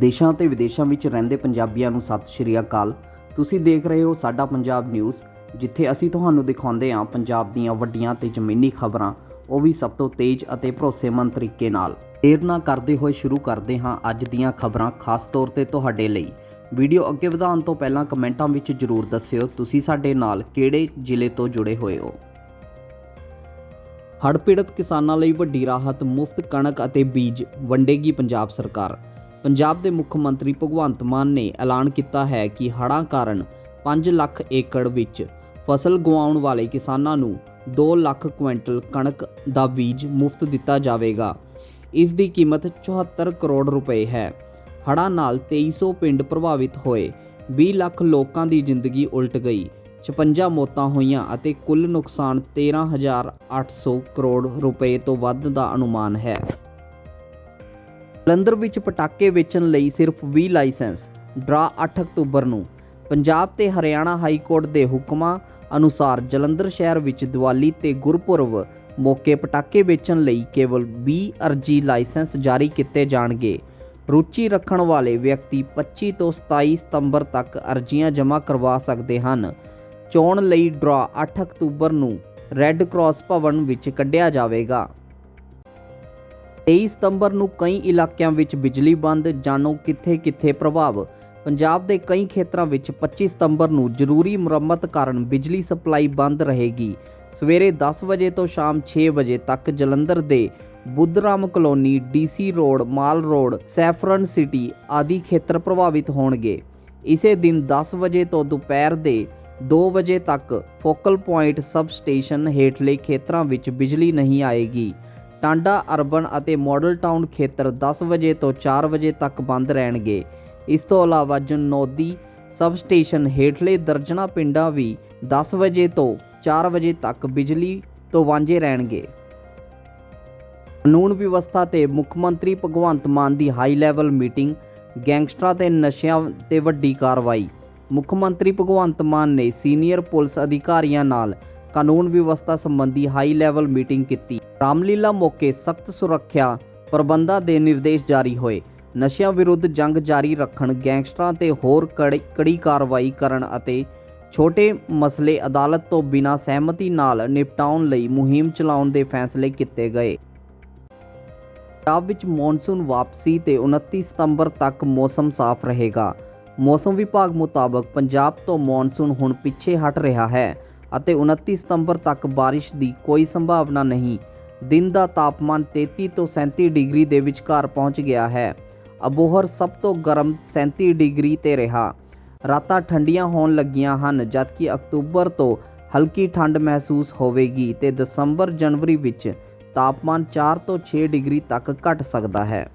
ਦੇਸ਼ਾਂ ਤੇ ਵਿਦੇਸ਼ਾਂ ਵਿੱਚ ਰਹਿੰਦੇ ਪੰਜਾਬੀਆਂ ਨੂੰ ਸਤਿ ਸ਼੍ਰੀ ਅਕਾਲ। ਤੁਸੀਂ ਦੇਖ ਰਹੇ ਹੋ ਸਾਡਾ ਪੰਜਾਬ ਨਿਊਜ਼, ਜਿੱਥੇ ਅਸੀਂ ਤੁਹਾਨੂੰ ਦਿਖਾਉਂਦੇ ਹਾਂ ਪੰਜਾਬ ਦੀਆਂ ਵੱਡੀਆਂ ਤੇ ਜ਼ਮੀਨੀ ਖਬਰਾਂ। ਉਹ ਵੀ ਸਭ ਤੋਂ ਤੇਜ਼ ਅਤੇ ਭਰੋਸੇਮੰਦ ਤਰੀਕੇ ਨਾਲ। ਦੇਰ ਨਾ ਕਰਦੇ ਹੋਏ ਸ਼ੁਰੂ ਕਰਦੇ ਹਾਂ ਅੱਜ ਦੀਆਂ ਖਬਰਾਂ, ਖਾਸ ਤੌਰ ਤੇ ਤੁਹਾਡੇ ਲਈ। ਵੀਡੀਓ ਅੱਗੇ ਵਧਾਉਣ ਤੋਂ ਪਹਿਲਾਂ ਕਮੈਂਟਾਂ ਵਿੱਚ ਜਰੂਰ ਦੱਸਿਓ, ਤੁਸੀਂ ਸਾਡੇ ਨਾਲ ਕਿਹੜੇ ਜ਼ਿਲ੍ਹੇ ਤੋਂ ਜੁੜੇ ਹੋਏ ਹੋ? ਹੜ੍ਹ ਪੀੜਤ ਕਿਸਾਨਾਂ ਲਈ ਵੱਡੀ ਰਾਹਤ, ਮੁਫਤ ਕਣਕ ਅਤੇ ਬੀਜ, ਵੰਡੇਗੀ ਪੰਜਾਬ ਸਰਕਾਰ। ਪੰਜਾਬ ਦੇ ਮੁੱਖ ਮੰਤਰੀ ਭਗਵੰਤ ਮਾਨ ਨੇ ਐਲਾਨ ਕੀਤਾ ਹੈ ਕਿ ਹੜ੍ਹਾਂ ਕਾਰਨ 5 ਲੱਖ ਏਕੜ ਵਿੱਚ ਫਸਲ ਗਵਾਉਣ ਵਾਲੇ ਕਿਸਾਨਾਂ ਨੂੰ 2 ਲੱਖ ਕੁਇੰਟਲ ਕਣਕ ਦਾ ਬੀਜ ਮੁਫਤ ਦਿੱਤਾ ਜਾਵੇਗਾ। ਇਸ ਦੀ ਕੀਮਤ 74 ਕਰੋੜ ਰੁਪਏ ਹੈ। ਹੜ੍ਹਾਂ ਨਾਲ 2300 ਪਿੰਡ ਪ੍ਰਭਾਵਿਤ ਹੋਏ। 20 ਲੱਖ ਲੋਕਾਂ ਦੀ ਜ਼ਿੰਦਗੀ ਉਲਟ ਗਈ। 56 ਮੌਤਾਂ ਹੋਈਆਂ ਅਤੇ ਕੁੱਲ ਨੁਕਸਾਨ 13800 ਕਰੋੜ ਰੁਪਏ ਤੋਂ ਵੱਧ ਦਾ ਅਨੁਮਾਨ ਹੈ। ਜਲੰਧਰ ਵਿੱਚ ਪਟਾਕੇ ਵੇਚਣ ਲਈ ਸਿਰਫ 20 ਲਾਇਸੈਂਸ, ਡਰਾ 8 ਅਕਤੂਬਰ ਨੂੰ। ਪੰਜਾਬ ਤੇ ਹਰਿਆਣਾ ਹਾਈ ਕੋਰਟ ਦੇ ਹੁਕਮਾਂ ਅਨੁਸਾਰ ਜਲੰਧਰ ਸ਼ਹਿਰ ਵਿੱਚ ਦੀਵਾਲੀ ਤੇ ਗੁਰਪੁਰਬ ਮੌਕੇ ਪਟਾਕੇ ਵੇਚਣ ਲਈ ਕੇਵਲ 20 ਅਰਜੀ ਲਾਇਸੈਂਸ ਜਾਰੀ ਕੀਤੇ ਜਾਣਗੇ। ਰੁਚੀ ਰੱਖਣ ਵਾਲੇ ਵਿਅਕਤੀ 25 ਤੋਂ 27 ਸਤੰਬਰ ਤੱਕ ਅਰਜ਼ੀਆਂ ਜਮ੍ਹਾਂ ਕਰਵਾ ਸਕਦੇ ਹਨ। ਚੋਣ ਲਈ ਡਰਾ 8 ਅਕਤੂਬਰ ਨੂੰ ਰੈੱਡ ਕਰਾਸ ਭਵਨ ਵਿੱਚ ਕੱਢਿਆ ਜਾਵੇਗਾ। 23 ਸਤੰਬਰ ਨੂੰ ਕਈ ਇਲਾਕਿਆਂ ਵਿੱਚ ਬਿਜਲੀ ਬੰਦ, ਜਾਣੋ ਕਿੱਥੇ-ਕਿੱਥੇ ਪ੍ਰਭਾਵ। ਪੰਜਾਬ ਦੇ ਕਈ ਖੇਤਰਾਂ ਵਿੱਚ 25 ਸਤੰਬਰ ਨੂੰ ਜ਼ਰੂਰੀ ਮੁਰੰਮਤ ਕਾਰਨ ਬਿਜਲੀ ਸਪਲਾਈ ਬੰਦ ਰਹੇਗੀ। ਸਵੇਰੇ 10 ਵਜੇ ਤੋਂ ਸ਼ਾਮ 6 ਵਜੇ ਤੱਕ ਜਲੰਧਰ ਦੇ Budhram colony, DC road, mall road, saffron city ਆਦਿ ਖੇਤਰ ਪ੍ਰਭਾਵਿਤ ਹੋਣਗੇ। ਇਸੇ ਦਿਨ 10 ਵਜੇ ਤੋਂ ਦੁਪਹਿਰ ਦੇ 2 ਵਜੇ ਤੱਕ ਫੋਕਲ ਪੁਆਇੰਟ ਸਬ ਸਟੇਸ਼ਨ ਹੇਠਲੇ ਖੇਤਰਾਂ ਵਿੱਚ ਬਿਜਲੀ ਨਹੀਂ ਆਏਗੀ। ਟਾਂਡਾ ਅਰਬਨ ਅਤੇ ਮਾਡਲ ਟਾਊਨ ਖੇਤਰ 10 ਵਜੇ ਤੋਂ 4 ਵਜੇ ਤੱਕ ਬੰਦ ਰਹਿਣਗੇ। ਇਸ ਤੋਂ ਇਲਾਵਾ ਜਨੌਦੀ ਸਬ ਸਟੇਸ਼ਨ ਹੇਠਲੇ ਦਰਜਨਾ ਪਿੰਡਾਂ ਵੀ 10 ਵਜੇ ਤੋਂ 4 ਵਜੇ ਤੱਕ ਬਿਜਲੀ ਤੋਂ ਵਾਂਝੇ ਰਹਿਣਗੇ। ਕਾਨੂੰਨ ਵਿਵਸਥਾ ਤੇ ਮੁੱਖ ਮੰਤਰੀ ਭਗਵੰਤ ਮਾਨ ਦੀ ਹਾਈ ਲੈਵਲ ਮੀਟਿੰਗ, ਗੈਂਗਸਟਰਾਂ ਤੇ ਨਸ਼ਿਆਂ ਤੇ ਵੱਡੀ ਕਾਰਵਾਈ। ਮੁੱਖ ਮੰਤਰੀ ਭਗਵੰਤ ਮਾਨ ਨੇ ਸੀਨੀਅਰ ਪੁਲਿਸ ਅਧਿਕਾਰੀਆਂ ਨਾਲ ਕਾਨੂੰਨ ਵਿਵਸਥਾ ਸੰਬੰਧੀ ਹਾਈ ਲੈਵਲ ਮੀਟਿੰਗ ਕੀਤੀ। ਰਾਮਲੀਲਾ ਮੌਕੇ ਸਖਤ ਸੁਰੱਖਿਆ ਪ੍ਰਬੰਧਾਂ ਦੇ ਨਿਰਦੇਸ਼ ਜਾਰੀ ਹੋਏ। ਨਸ਼ਿਆਂ ਵਿਰੁੱਧ ਜੰਗ ਜਾਰੀ ਰੱਖਣ, ਗੈਂਗਸਟਰਾਂ ਤੇ ਹੋਰ ਕੜੀ ਕੜੀ ਕਾਰਵਾਈ ਕਰਨ ਅਤੇ ਛੋਟੇ ਮਸਲੇ ਅਦਾਲਤ ਤੋਂ ਬਿਨਾਂ ਸਹਿਮਤੀ ਨਾਲ ਨਿਪਟਾਉਣ ਲਈ ਮੁਹਿੰਮ ਚਲਾਉਣ ਦੇ ਫੈਸਲੇ ਕੀਤੇ ਗਏ। ਪੰਜਾਬ ਵਿੱਚ ਮੌਨਸੂਨ ਵਾਪਸੀ ਤੇ 29 ਸਤੰਬਰ ਤੱਕ ਮੌਸਮ ਸਾਫ਼ ਰਹੇਗਾ। ਮੌਸਮ ਵਿਭਾਗ ਮੁਤਾਬਕ ਪੰਜਾਬ ਤੋਂ ਮੌਨਸੂਨ ਹੁਣ ਪਿੱਛੇ ਹਟ ਰਿਹਾ ਹੈ। ਅਤੇ 29 ਸਤੰਬਰ ਤੱਕ ਬਾਰਿਸ਼ ਦੀ ਕੋਈ ਸੰਭਾਵਨਾ ਨਹੀਂ। ਦਿਨ ਦਾ ਤਾਪਮਾਨ 33 ਤੋਂ 37 ਡਿਗਰੀ ਦੇ ਵਿਚਕਾਰ ਪਹੁੰਚ ਗਿਆ ਹੈ। ਅਬੋਹਰ ਸਭ ਤੋਂ ਗਰਮ 37 ਡਿਗਰੀ ਤੇ ਰਿਹਾ। ਰਾਤਾਂ ਠੰਡੀਆਂ ਹੋਣ ਲੱਗੀਆਂ ਹਨ, ਜਦਕਿ ਅਕਤੂਬਰ ਤੋਂ ਹਲਕੀ ਠੰਡ ਮਹਿਸੂਸ ਹੋਵੇਗੀ ਤੇ ਦਸੰਬਰ ਜਨਵਰੀ ਵਿੱਚ ਤਾਪਮਾਨ 4 ਤੋਂ 6 ਡਿਗਰੀ ਤੱਕ ਘਟ ਸਕਦਾ ਹੈ।